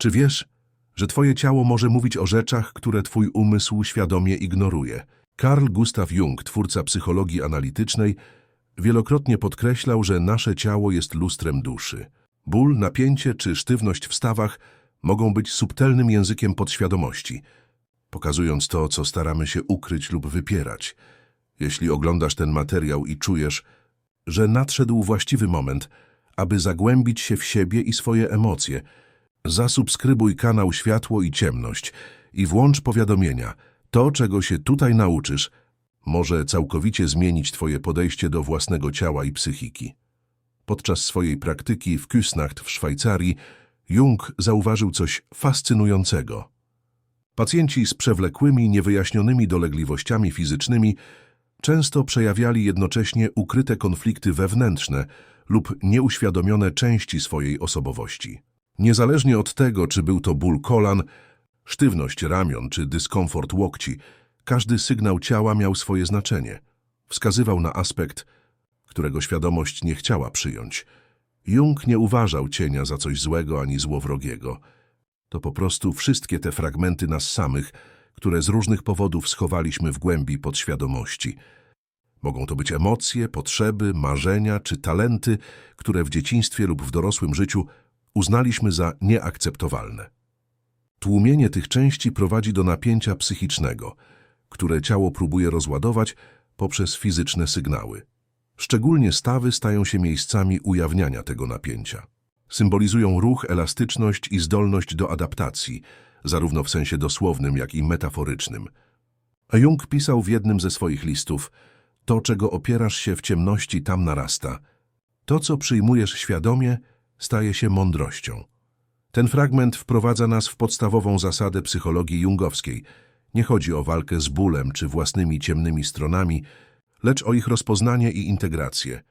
Czy wiesz, że twoje ciało może mówić o rzeczach, które twój umysł świadomie ignoruje? Carl Gustav Jung, twórca psychologii analitycznej, wielokrotnie podkreślał, że nasze ciało jest lustrem duszy. Ból, napięcie czy sztywność w stawach mogą być subtelnym językiem podświadomości, pokazując to, co staramy się ukryć lub wypierać. Jeśli oglądasz ten materiał i czujesz, że nadszedł właściwy moment, aby zagłębić się w siebie i swoje emocje, zasubskrybuj kanał Światło i Ciemność i włącz powiadomienia. To, czego się tutaj nauczysz, może całkowicie zmienić Twoje podejście do własnego ciała i psychiki. Podczas swojej praktyki w Küsnacht w Szwajcarii Jung zauważył coś fascynującego. Pacjenci z przewlekłymi, niewyjaśnionymi dolegliwościami fizycznymi często przejawiali jednocześnie ukryte konflikty wewnętrzne lub nieuświadomione części swojej osobowości. Niezależnie od tego, czy był to ból kolan, sztywność ramion czy dyskomfort łokci, każdy sygnał ciała miał swoje znaczenie. Wskazywał na aspekt, którego świadomość nie chciała przyjąć. Jung nie uważał cienia za coś złego ani złowrogiego. To po prostu wszystkie te fragmenty nas samych, które z różnych powodów schowaliśmy w głębi podświadomości. Mogą to być emocje, potrzeby, marzenia czy talenty, które w dzieciństwie lub w dorosłym życiu uznaliśmy za nieakceptowalne. Tłumienie tych części prowadzi do napięcia psychicznego, które ciało próbuje rozładować poprzez fizyczne sygnały. Szczególnie stawy stają się miejscami ujawniania tego napięcia. Symbolizują ruch, elastyczność i zdolność do adaptacji, zarówno w sensie dosłownym, jak i metaforycznym. Jung pisał w jednym ze swoich listów, to, czego opierasz się w ciemności, tam narasta. To, co przyjmujesz świadomie, staje się mądrością. Ten fragment wprowadza nas w podstawową zasadę psychologii jungowskiej. Nie chodzi o walkę z bólem czy własnymi ciemnymi stronami, lecz o ich rozpoznanie i integrację.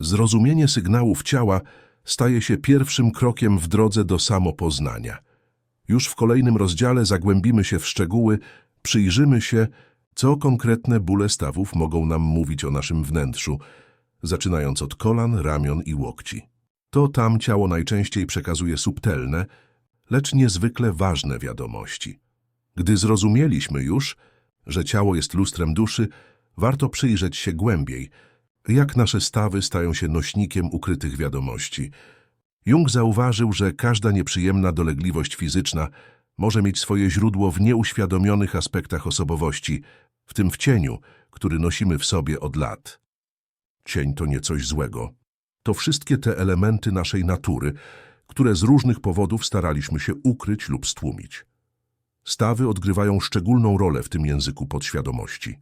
Zrozumienie sygnałów ciała staje się pierwszym krokiem w drodze do samopoznania. Już w kolejnym rozdziale zagłębimy się w szczegóły, przyjrzymy się, co konkretne bóle stawów mogą nam mówić o naszym wnętrzu, zaczynając od kolan, ramion i łokci. To tam ciało najczęściej przekazuje subtelne, lecz niezwykle ważne wiadomości. Gdy zrozumieliśmy już, że ciało jest lustrem duszy, warto przyjrzeć się głębiej, jak nasze stawy stają się nośnikiem ukrytych wiadomości. Jung zauważył, że każda nieprzyjemna dolegliwość fizyczna może mieć swoje źródło w nieuświadomionych aspektach osobowości, w tym w cieniu, który nosimy w sobie od lat. Cień to nie coś złego. To wszystkie te elementy naszej natury, które z różnych powodów staraliśmy się ukryć lub stłumić. Stawy odgrywają szczególną rolę w tym języku podświadomości.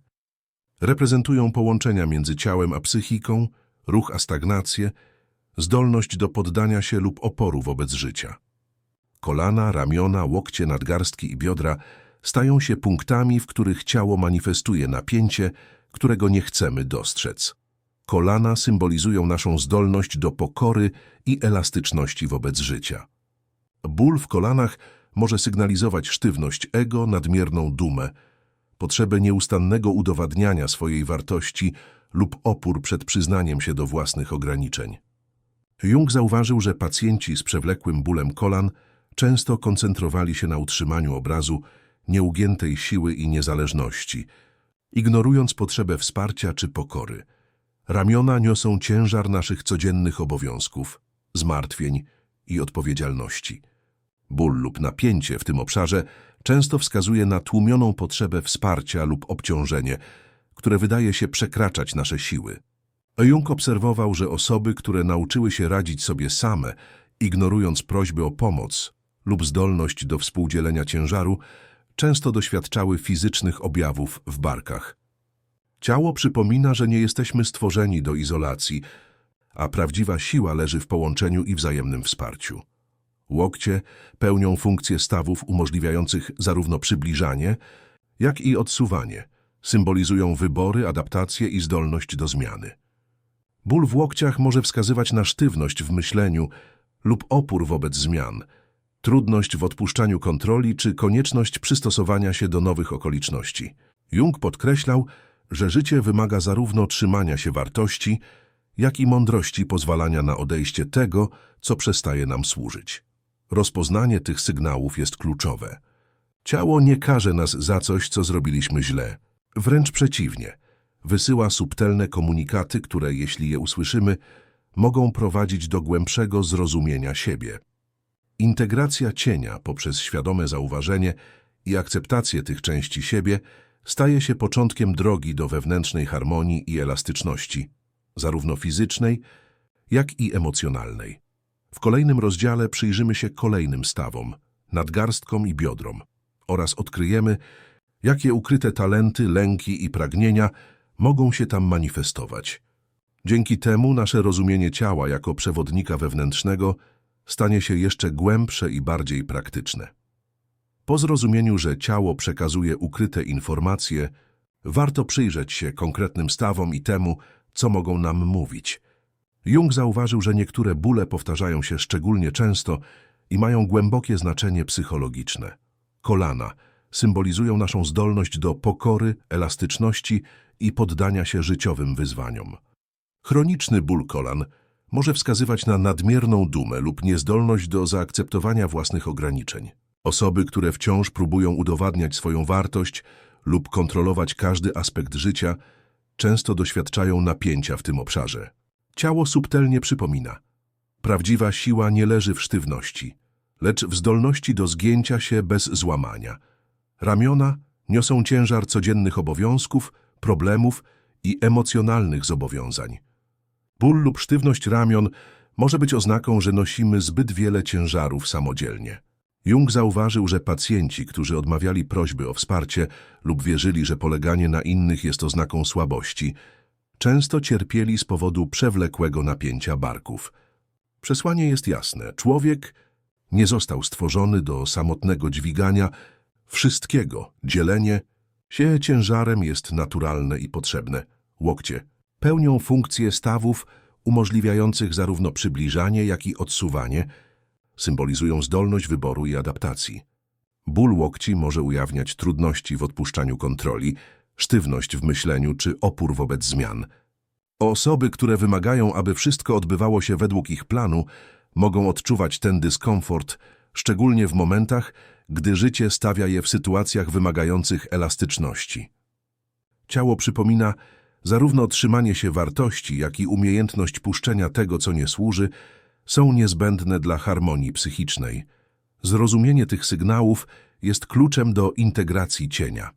Reprezentują połączenia między ciałem a psychiką, ruch a stagnację, zdolność do poddania się lub oporu wobec życia. Kolana, ramiona, łokcie, nadgarstki i biodra stają się punktami, w których ciało manifestuje napięcie, którego nie chcemy dostrzec. Kolana symbolizują naszą zdolność do pokory i elastyczności wobec życia. Ból w kolanach może sygnalizować sztywność ego, nadmierną dumę, potrzebę nieustannego udowadniania swojej wartości lub opór przed przyznaniem się do własnych ograniczeń. Jung zauważył, że pacjenci z przewlekłym bólem kolan często koncentrowali się na utrzymaniu obrazu nieugiętej siły i niezależności, ignorując potrzebę wsparcia czy pokory. Ramiona niosą ciężar naszych codziennych obowiązków, zmartwień i odpowiedzialności. Ból lub napięcie w tym obszarze często wskazuje na tłumioną potrzebę wsparcia lub obciążenie, które wydaje się przekraczać nasze siły. Jung obserwował, że osoby, które nauczyły się radzić sobie same, ignorując prośby o pomoc lub zdolność do współdzielenia ciężaru, często doświadczały fizycznych objawów w barkach. Ciało przypomina, że nie jesteśmy stworzeni do izolacji, a prawdziwa siła leży w połączeniu i wzajemnym wsparciu. Łokcie pełnią funkcje stawów umożliwiających zarówno przybliżanie, jak i odsuwanie. Symbolizują wybory, adaptację i zdolność do zmiany. Ból w łokciach może wskazywać na sztywność w myśleniu lub opór wobec zmian, trudność w odpuszczaniu kontroli czy konieczność przystosowania się do nowych okoliczności. Jung podkreślał, że życie wymaga zarówno trzymania się wartości, jak i mądrości pozwalania na odejście tego, co przestaje nam służyć. Rozpoznanie tych sygnałów jest kluczowe. Ciało nie karze nas za coś, co zrobiliśmy źle. Wręcz przeciwnie. Wysyła subtelne komunikaty, które, jeśli je usłyszymy, mogą prowadzić do głębszego zrozumienia siebie. Integracja cienia poprzez świadome zauważenie i akceptację tych części siebie staje się początkiem drogi do wewnętrznej harmonii i elastyczności, zarówno fizycznej, jak i emocjonalnej. W kolejnym rozdziale przyjrzymy się kolejnym stawom, nadgarstkom i biodrom oraz odkryjemy, jakie ukryte talenty, lęki i pragnienia mogą się tam manifestować. Dzięki temu nasze rozumienie ciała jako przewodnika wewnętrznego stanie się jeszcze głębsze i bardziej praktyczne. Po zrozumieniu, że ciało przekazuje ukryte informacje, warto przyjrzeć się konkretnym stawom i temu, co mogą nam mówić. Jung zauważył, że niektóre bóle powtarzają się szczególnie często i mają głębokie znaczenie psychologiczne. Kolana symbolizują naszą zdolność do pokory, elastyczności i poddania się życiowym wyzwaniom. Chroniczny ból kolan może wskazywać na nadmierną dumę lub niezdolność do zaakceptowania własnych ograniczeń. Osoby, które wciąż próbują udowadniać swoją wartość lub kontrolować każdy aspekt życia, często doświadczają napięcia w tym obszarze. Ciało subtelnie przypomina. Prawdziwa siła nie leży w sztywności, lecz w zdolności do zgięcia się bez złamania. Ramiona niosą ciężar codziennych obowiązków, problemów i emocjonalnych zobowiązań. Ból lub sztywność ramion może być oznaką, że nosimy zbyt wiele ciężarów samodzielnie. Jung zauważył, że pacjenci, którzy odmawiali prośby o wsparcie lub wierzyli, że poleganie na innych jest oznaką słabości, często cierpieli z powodu przewlekłego napięcia barków. Przesłanie jest jasne. Człowiek nie został stworzony do samotnego dźwigania wszystkiego. Dzielenie się ciężarem jest naturalne i potrzebne. Łokcie pełnią funkcję stawów umożliwiających zarówno przybliżanie, jak i odsuwanie, symbolizują zdolność wyboru i adaptacji. Ból łokci może ujawniać trudności w odpuszczaniu kontroli, sztywność w myśleniu czy opór wobec zmian. Osoby, które wymagają, aby wszystko odbywało się według ich planu, mogą odczuwać ten dyskomfort, szczególnie w momentach, gdy życie stawia je w sytuacjach wymagających elastyczności. Ciało przypomina, zarówno trzymanie się wartości, jak i umiejętność puszczenia tego, co nie służy, są niezbędne dla harmonii psychicznej. Zrozumienie tych sygnałów jest kluczem do integracji cienia.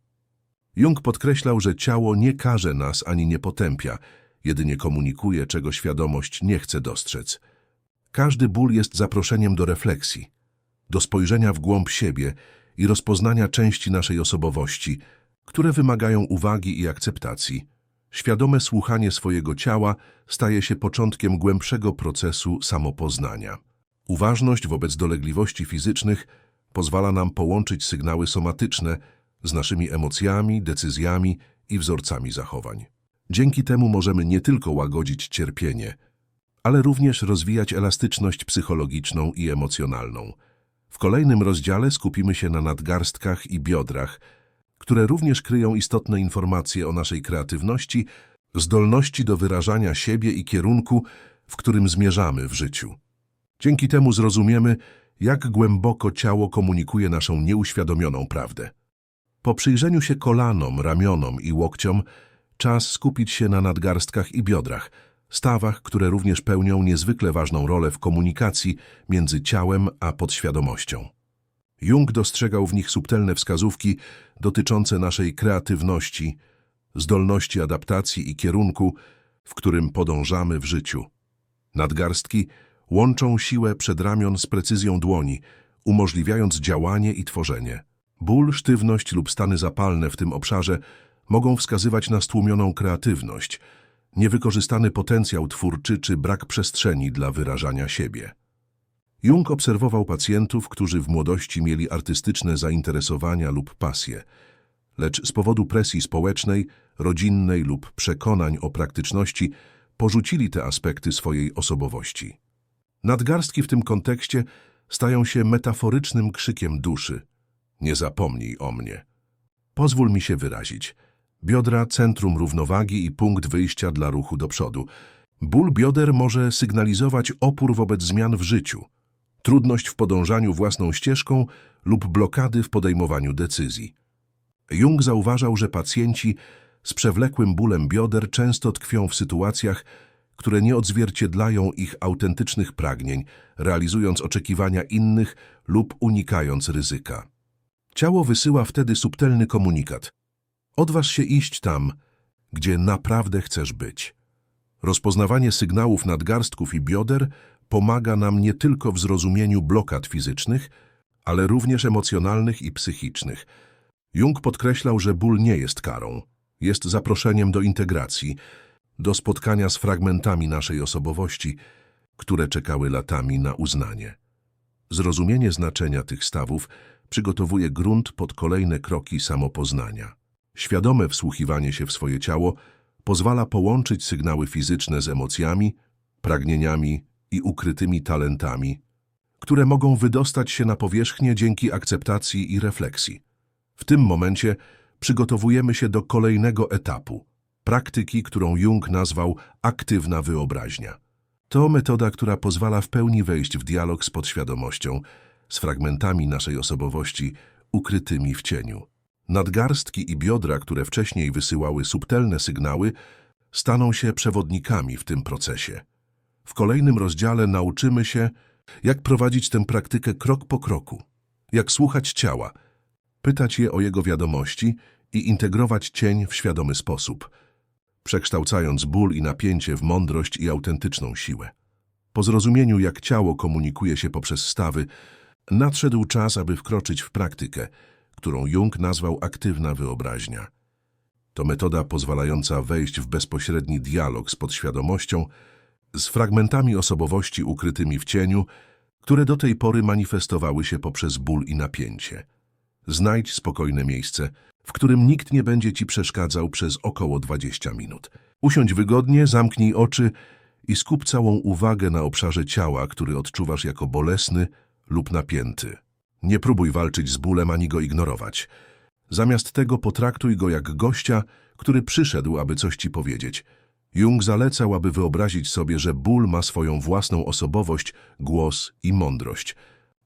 Jung podkreślał, że ciało nie karze nas ani nie potępia, jedynie komunikuje, czego świadomość nie chce dostrzec. Każdy ból jest zaproszeniem do refleksji, do spojrzenia w głąb siebie i rozpoznania części naszej osobowości, które wymagają uwagi i akceptacji. Świadome słuchanie swojego ciała staje się początkiem głębszego procesu samopoznania. Uważność wobec dolegliwości fizycznych pozwala nam połączyć sygnały somatyczne z naszymi emocjami, decyzjami i wzorcami zachowań. Dzięki temu możemy nie tylko łagodzić cierpienie, ale również rozwijać elastyczność psychologiczną i emocjonalną. W kolejnym rozdziale skupimy się na nadgarstkach i biodrach, które również kryją istotne informacje o naszej kreatywności, zdolności do wyrażania siebie i kierunku, w którym zmierzamy w życiu. Dzięki temu zrozumiemy, jak głęboko ciało komunikuje naszą nieuświadomioną prawdę. Po przyjrzeniu się kolanom, ramionom i łokciom, czas skupić się na nadgarstkach i biodrach, stawach, które również pełnią niezwykle ważną rolę w komunikacji między ciałem a podświadomością. Jung dostrzegał w nich subtelne wskazówki dotyczące naszej kreatywności, zdolności adaptacji i kierunku, w którym podążamy w życiu. Nadgarstki łączą siłę przedramion z precyzją dłoni, umożliwiając działanie i tworzenie. Ból, sztywność lub stany zapalne w tym obszarze mogą wskazywać na stłumioną kreatywność, niewykorzystany potencjał twórczy czy brak przestrzeni dla wyrażania siebie. Jung obserwował pacjentów, którzy w młodości mieli artystyczne zainteresowania lub pasje, lecz z powodu presji społecznej, rodzinnej lub przekonań o praktyczności porzucili te aspekty swojej osobowości. Nadgarstki w tym kontekście stają się metaforycznym krzykiem duszy. Nie zapomnij o mnie. Pozwól mi się wyrazić. Biodra, centrum równowagi i punkt wyjścia dla ruchu do przodu. Ból bioder może sygnalizować opór wobec zmian w życiu, trudność w podążaniu własną ścieżką lub blokady w podejmowaniu decyzji. Jung zauważał, że pacjenci z przewlekłym bólem bioder często tkwią w sytuacjach, które nie odzwierciedlają ich autentycznych pragnień, realizując oczekiwania innych lub unikając ryzyka. Ciało wysyła wtedy subtelny komunikat. Odważ się iść tam, gdzie naprawdę chcesz być. Rozpoznawanie sygnałów nadgarstków i bioder pomaga nam nie tylko w zrozumieniu blokad fizycznych, ale również emocjonalnych i psychicznych. Jung podkreślał, że ból nie jest karą, jest zaproszeniem do integracji, do spotkania z fragmentami naszej osobowości, które czekały latami na uznanie. Zrozumienie znaczenia tych stawów przygotowuje grunt pod kolejne kroki samopoznania. Świadome wsłuchiwanie się w swoje ciało pozwala połączyć sygnały fizyczne z emocjami, pragnieniami i ukrytymi talentami, które mogą wydostać się na powierzchnię dzięki akceptacji i refleksji. W tym momencie przygotowujemy się do kolejnego etapu praktyki, którą Jung nazwał aktywna wyobraźnia. To metoda, która pozwala w pełni wejść w dialog z podświadomością, z fragmentami naszej osobowości ukrytymi w cieniu. Nadgarstki i biodra, które wcześniej wysyłały subtelne sygnały, staną się przewodnikami w tym procesie. W kolejnym rozdziale nauczymy się, jak prowadzić tę praktykę krok po kroku, jak słuchać ciała, pytać je o jego wiadomości i integrować cień w świadomy sposób, przekształcając ból i napięcie w mądrość i autentyczną siłę. Po zrozumieniu, jak ciało komunikuje się poprzez stawy, nadszedł czas, aby wkroczyć w praktykę, którą Jung nazwał aktywna wyobraźnia. To metoda pozwalająca wejść w bezpośredni dialog z podświadomością, z fragmentami osobowości ukrytymi w cieniu, które do tej pory manifestowały się poprzez ból i napięcie. Znajdź spokojne miejsce, w którym nikt nie będzie ci przeszkadzał przez około 20 minut. Usiądź wygodnie, zamknij oczy i skup całą uwagę na obszarze ciała, który odczuwasz jako bolesny lub napięty. Nie próbuj walczyć z bólem ani go ignorować. Zamiast tego potraktuj go jak gościa, który przyszedł, aby coś ci powiedzieć. Jung zalecał, aby wyobrazić sobie, że ból ma swoją własną osobowość, głos i mądrość.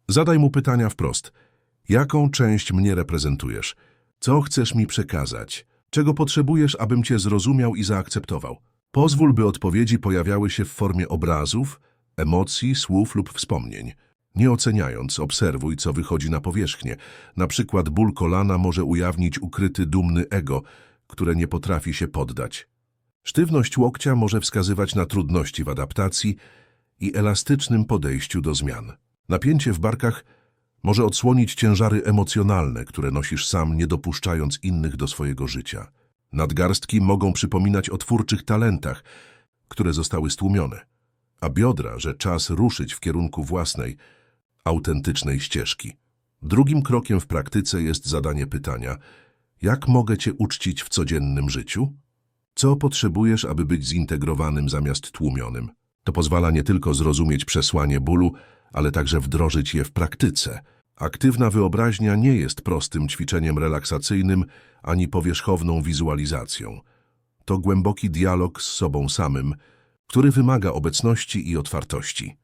Zadaj mu pytania wprost. Jaką część mnie reprezentujesz? Co chcesz mi przekazać? Czego potrzebujesz, abym cię zrozumiał i zaakceptował? Pozwól, by odpowiedzi pojawiały się w formie obrazów, emocji, słów lub wspomnień. Nie oceniając, obserwuj, co wychodzi na powierzchnię. Na przykład ból kolana może ujawnić ukryty, dumny ego, które nie potrafi się poddać. Sztywność łokcia może wskazywać na trudności w adaptacji i elastycznym podejściu do zmian. Napięcie w barkach może odsłonić ciężary emocjonalne, które nosisz sam, nie dopuszczając innych do swojego życia. Nadgarstki mogą przypominać o twórczych talentach, które zostały stłumione, a biodra, że czas ruszyć w kierunku własnej, autentycznej ścieżki. Drugim krokiem w praktyce jest zadanie pytania, jak mogę Cię uczcić w codziennym życiu? Co potrzebujesz, aby być zintegrowanym zamiast tłumionym? To pozwala nie tylko zrozumieć przesłanie bólu, ale także wdrożyć je w praktyce. Aktywna wyobraźnia nie jest prostym ćwiczeniem relaksacyjnym ani powierzchowną wizualizacją. To głęboki dialog z sobą samym, który wymaga obecności i otwartości.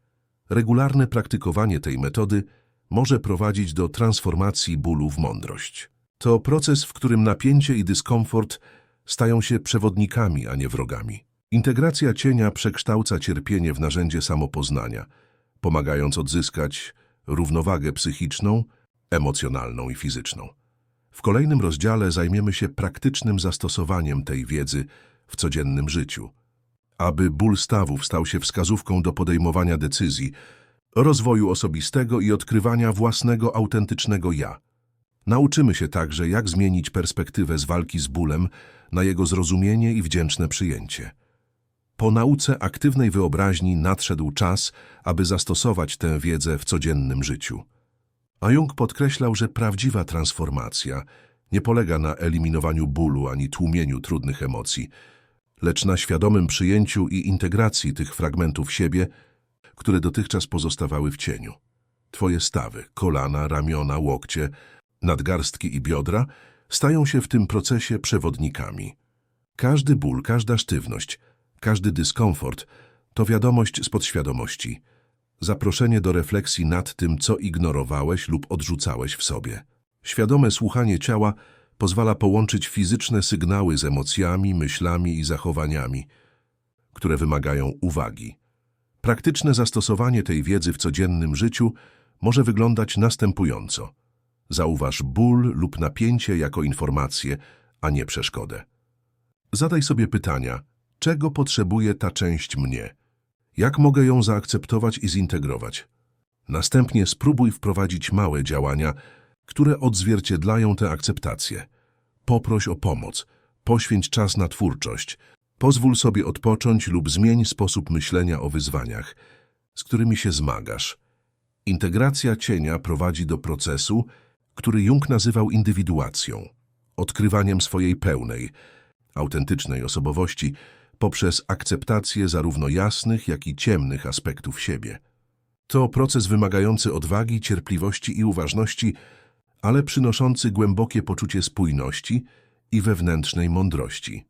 Regularne praktykowanie tej metody może prowadzić do transformacji bólu w mądrość. To proces, w którym napięcie i dyskomfort stają się przewodnikami, a nie wrogami. Integracja cienia przekształca cierpienie w narzędzie samopoznania, pomagając odzyskać równowagę psychiczną, emocjonalną i fizyczną. W kolejnym rozdziale zajmiemy się praktycznym zastosowaniem tej wiedzy w codziennym życiu, aby ból stawów stał się wskazówką do podejmowania decyzji, rozwoju osobistego i odkrywania własnego autentycznego ja. Nauczymy się także, jak zmienić perspektywę z walki z bólem na jego zrozumienie i wdzięczne przyjęcie. Po nauce aktywnej wyobraźni nadszedł czas, aby zastosować tę wiedzę w codziennym życiu. A Jung podkreślał, że prawdziwa transformacja nie polega na eliminowaniu bólu ani tłumieniu trudnych emocji, lecz na świadomym przyjęciu i integracji tych fragmentów siebie, które dotychczas pozostawały w cieniu. Twoje stawy, kolana, ramiona, łokcie, nadgarstki i biodra stają się w tym procesie przewodnikami. Każdy ból, każda sztywność, każdy dyskomfort to wiadomość z podświadomości. Zaproszenie do refleksji nad tym, co ignorowałeś lub odrzucałeś w sobie. Świadome słuchanie ciała pozwala połączyć fizyczne sygnały z emocjami, myślami i zachowaniami, które wymagają uwagi. Praktyczne zastosowanie tej wiedzy w codziennym życiu może wyglądać następująco. Zauważ ból lub napięcie jako informację, a nie przeszkodę. Zadaj sobie pytania, czego potrzebuje ta część mnie? Jak mogę ją zaakceptować i zintegrować? Następnie spróbuj wprowadzić małe działania, które odzwierciedlają tę akceptację. Poproś o pomoc, poświęć czas na twórczość, pozwól sobie odpocząć lub zmień sposób myślenia o wyzwaniach, z którymi się zmagasz. Integracja cienia prowadzi do procesu, który Jung nazywał indywiduacją, odkrywaniem swojej pełnej, autentycznej osobowości poprzez akceptację zarówno jasnych, jak i ciemnych aspektów siebie. To proces wymagający odwagi, cierpliwości i uważności, ale przynoszący głębokie poczucie spójności i wewnętrznej mądrości.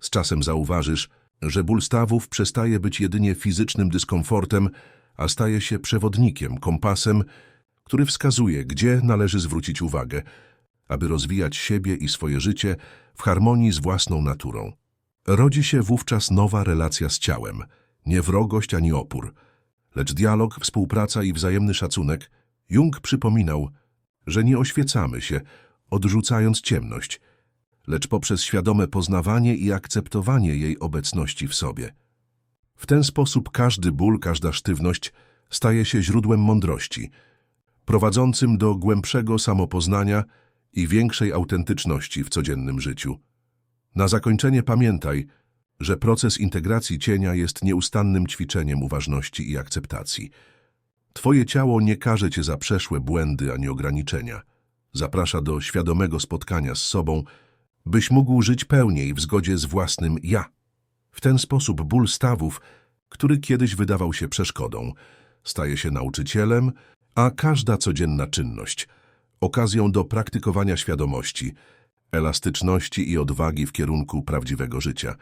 Z czasem zauważysz, że ból stawów przestaje być jedynie fizycznym dyskomfortem, a staje się przewodnikiem, kompasem, który wskazuje, gdzie należy zwrócić uwagę, aby rozwijać siebie i swoje życie w harmonii z własną naturą. Rodzi się wówczas nowa relacja z ciałem, nie wrogość ani opór, lecz dialog, współpraca i wzajemny szacunek. Jung przypominał, że nie oświecamy się, odrzucając ciemność, lecz poprzez świadome poznawanie i akceptowanie jej obecności w sobie. W ten sposób każdy ból, każda sztywność staje się źródłem mądrości, prowadzącym do głębszego samopoznania i większej autentyczności w codziennym życiu. Na zakończenie pamiętaj, że proces integracji cienia jest nieustannym ćwiczeniem uważności i akceptacji. Twoje ciało nie karze cię za przeszłe błędy ani ograniczenia. Zaprasza do świadomego spotkania z sobą, byś mógł żyć pełniej w zgodzie z własnym ja. W ten sposób ból stawów, który kiedyś wydawał się przeszkodą, staje się nauczycielem, a każda codzienna czynność okazją do praktykowania świadomości, elastyczności i odwagi w kierunku prawdziwego życia.